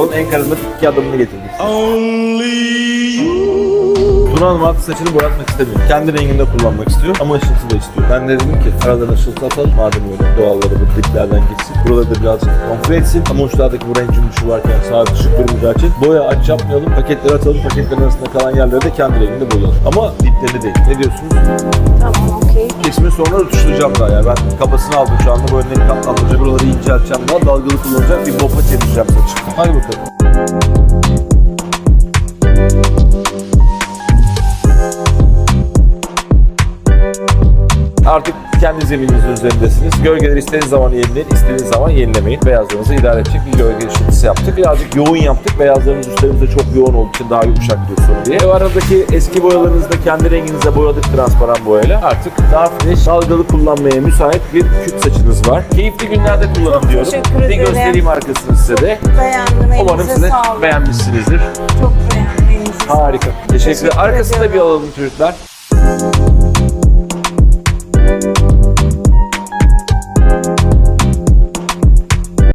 Yolun en karizmatik iki adamını getirdik. Hanım artık saçını boyatmak istemiyor. Kendi renginde kullanmak istiyor ama ışıltı da istiyor. Ben de dedim ki aradan ışıltı atalım madem öyle doğalları bu diplerden gitsin. Burada da birazcık konfre etsin ama uçlardaki bu renk cümbüşü varken sabit ışık durmayacağı için boya aç yapmayalım. Paketleri atalım. Paketlerin arasında kalan yerleri de kendi renginde boyayalım. Ama diplerini değil. Ne diyorsunuz? Tamam Kesimi sonra rötuşlayacağım daha ya. Ben kabasını aldım şu anda. Bu önleri katlandıracak. Buraları incelteceğim daha. Dalgalı kullanacak bir bomba çevireceğim saçı. Hadi bakalım. Artık kendi zemininizin üzerindesiniz. Gölgeleri istediğiniz zaman yenileyin, istediğiniz zaman yenilemeyin. Beyazlarınızı idare edecek bir gölge ışıltısı yaptık. Birazcık yoğun yaptık. Beyazlarımız üstlerimizde çok yoğun olduğu için daha yumuşak dursun diye. Ve aradaki eski boyalarınızı da kendi renginize boyadık transparan boyayla. Artık daha fresh, dalgalı kullanmaya müsait bir küt saçınız var. Keyifli günlerde kullanın Çok diyorum. Bir ederim. göstereyim arkasını size de. Beğendim. Umarım Elinize siz de sağlık. beğenmişsinizdir. Çok beğendim. Harika. Teşekkür ederim. Teşekkür Arkasında bir alalım çocuklar.